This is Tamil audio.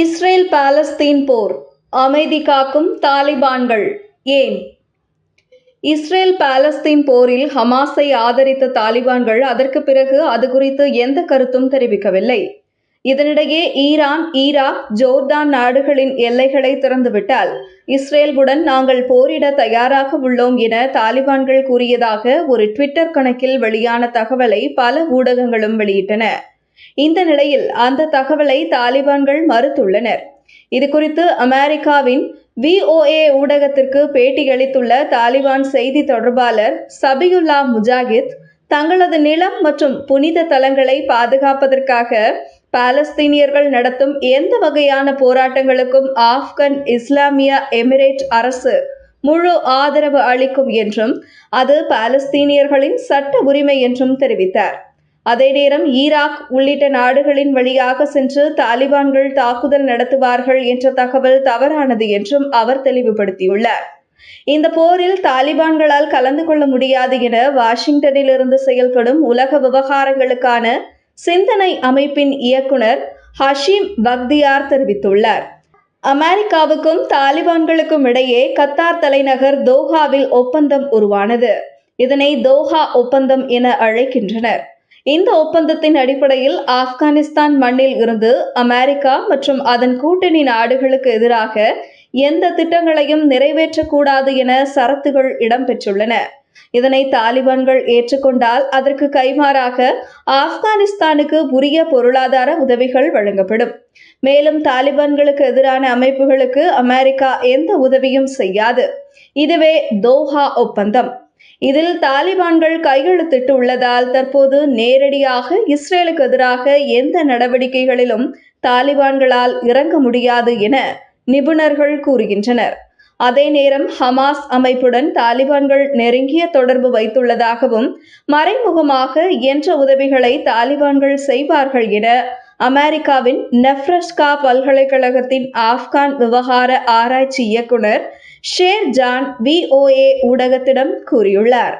இஸ்ரேல் பாலஸ்தீன் போர். அமைதி காக்கும் தாலிபான்கள். ஏன்? இஸ்ரேல் பாலஸ்தீன் போரில் ஹமாஸை ஆதரித்த தாலிபான்கள் அதற்கு பிறகு அது குறித்து எந்த கருத்தும் தெரிவிக்கவில்லை. இதனிடையே ஈரான் ஈராக் ஜோர்தான் நாடுகளின் எல்லைகளை திறந்துவிட்டால் இஸ்ரேலுடன் நாங்கள் போரிட தயாராக உள்ளோம் என தாலிபான்கள் கூறியதாக ஒரு ட்விட்டர் கணக்கில் வெளியான தகவலை பல ஊடகங்களும் வெளியிட்டன. இந்த நிலையில் அந்த தகவலை தாலிபான்கள் மறுத்துள்ளனர். இது குறித்து அமெரிக்காவின் விஓஏ ஊடகத்திற்கு பேட்டியளித்துள்ள தாலிபான் செய்தி தொடர்பாளர் சபியுல்லா முஜாகித் தங்களது நிலம் மற்றும் புனித தலங்களை பாதுகாப்பதற்காக பாலஸ்தீனியர்கள் நடத்தும் எந்த வகையான போராட்டங்களுக்கும் ஆப்கன் இஸ்லாமிய எமிரேட் அரசு முழு ஆதரவு அளிக்கும் என்றும் அது பாலஸ்தீனியர்களின் சட்ட உரிமை என்றும் தெரிவித்தார். அதே நேரம் ஈராக் உள்ளிட்ட நாடுகளின் வழியாக சென்று தாலிபான்கள் தாக்குதல் நடத்துவார்கள் என்ற தகவல் தவறானது என்றும் அவர் தெளிவுபடுத்தியுள்ளார். இந்த போரில் தாலிபான்களால் கலந்து கொள்ள முடியாது என வாஷிங்டனில் இருந்து செயல்படும் உலக விவகாரங்களுக்கான சிந்தனை அமைப்பின் இயக்குனர் ஹஷீம் பக்தியார் தெரிவித்துள்ளார். அமெரிக்காவுக்கும் தாலிபான்களுக்கும் இடையே கத்தார் தலைநகர் தோஹாவில் ஒப்பந்தம் உருவானது. இதனை தோஹா ஒப்பந்தம் என அழைக்கின்றனர். இந்த ஒப்பந்தத்தின் அடிப்படையில் ஆப்கானிஸ்தான் மண்ணில் இருந்து அமெரிக்கா மற்றும் அதன் கூட்டணி நாடுகளுக்கு எதிராக எந்த திட்டங்களையும் நிறைவேற்றக்கூடாது என சரத்துகள் இடம்பெற்றுள்ளன. இதனை தாலிபான்கள் ஏற்றுக்கொண்டால் அதற்கு கைமாறாக ஆப்கானிஸ்தானுக்கு உரிய பொருளாதார உதவிகள் வழங்கப்படும். மேலும் தாலிபான்களுக்கு எதிரான அமைப்புகளுக்கு அமெரிக்கா எந்த உதவியும் செய்யாது. இதுவே தோஹா ஒப்பந்தம். இதில் தாலிபான்கள் கையெழுத்திட்டு உள்ளதால் தற்போது நேரடியாக இஸ்ரேலுக்கு எதிராக எந்த நடவடிக்கைகளிலும் தாலிபான்களால் இறங்க முடியாது என நிபுணர்கள் கூறுகின்றனர். அதே நேரம் ஹமாஸ் அமைப்புடன் தாலிபான்கள் நெருங்கிய தொடர்பு வைத்துள்ளதாகவும் மறைமுகமாக என்ற உதவிகளை தாலிபான்கள் செய்வார்கள் என அமெரிக்காவின் நெஃப்ரஸ்கா பல்கலைக்கழகத்தின் ஆப்கான் விவகார ஆராய்ச்சி இயக்குனர் ஷேர்ஜான் விஓஏ ஊடகத்திடம் கூறியுள்ளார்.